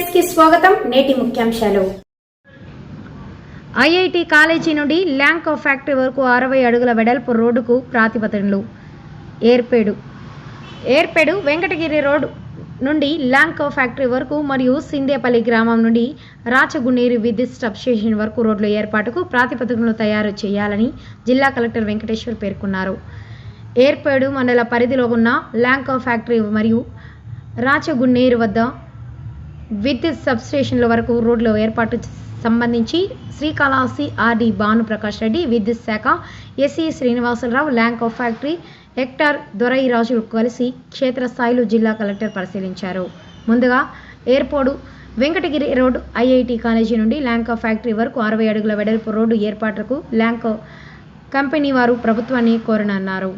స్వాగతం నేటి ముఖ్యాంశాలు. ఐఐటి కాలేజీ నుండి ల్యాంకో ఫ్యాక్టరీ వరకు అరవై అడుగుల వెడల్పు రోడ్డుకు ప్రాతిపదనలు ఏర్పేడు. ఏర్పేడు వెంకటగిరి రోడ్ నుండి ల్యాంకో ఫ్యాక్టరీ వరకు మరియు సిందేపల్లి గ్రామం నుండి రాచగుండేరు విద్యుత్ సబ్స్టేషన్ వరకు రోడ్ల ఏర్పాటుకు ప్రాతిపదికను తయారు చేయాలని జిల్లా కలెక్టర్ వెంకటేశ్వర్ పేర్కొన్నారు. ఏర్పేడు మండల పరిధిలో ఉన్న ల్యాంకో ఫ్యాక్టరీ మరియు రాచగున్నేరు వద్ద విద్యుత్ సబ్స్టేషన్ల వరకు రోడ్ల ఏర్పాటు సంబంధించి శ్రీకాళహస్తి ఆర్డి భానుప్రకాష్ రెడ్డి విద్యుత్ శాఖ ఎస్సీ శ్రీనివాసరావు ల్యాంక్ ఆఫ్ ఫ్యాక్టరీ హెక్టార్ దొరయిరాజు కలిసి క్షేత్రస్థాయిలో జిల్లా కలెక్టర్ పరిశీలించారు. ముందుగా airport Venkatagiri road IIT college నుండి ల్యాంకో ఫ్యాక్టరీ వరకు అరవై అడుగుల వెడల్పు రోడ్డు ఏర్పాటుకు ల్యాంకో కంపెనీ వారు ప్రభుత్వాన్ని కోరనున్నారు.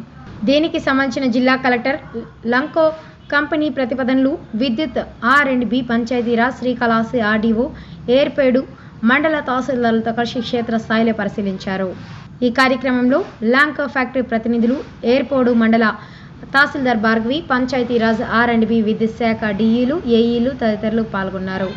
దీనికి సంబంధించిన జిల్లా కలెక్టర్ లంకో కంపెనీ ప్రతిపాదనలు విద్యుత్ R and B Panchayati Raj Srikalahasti RDO Erpedu మండల తహసీల్దార్లతో కలిసి క్షేత్ర స్థాయిలో పరిశీలించారు. ఈ కార్యక్రమంలో ల్యాంకో ఫ్యాక్టరీ ప్రతినిధులు ఏర్పోడు మండల tahsildar Bhargavi Panchayati Raj R and B విద్యుత్ శాఖ డిఈలు ఏఈలు తదితరులు పాల్గొన్నారు.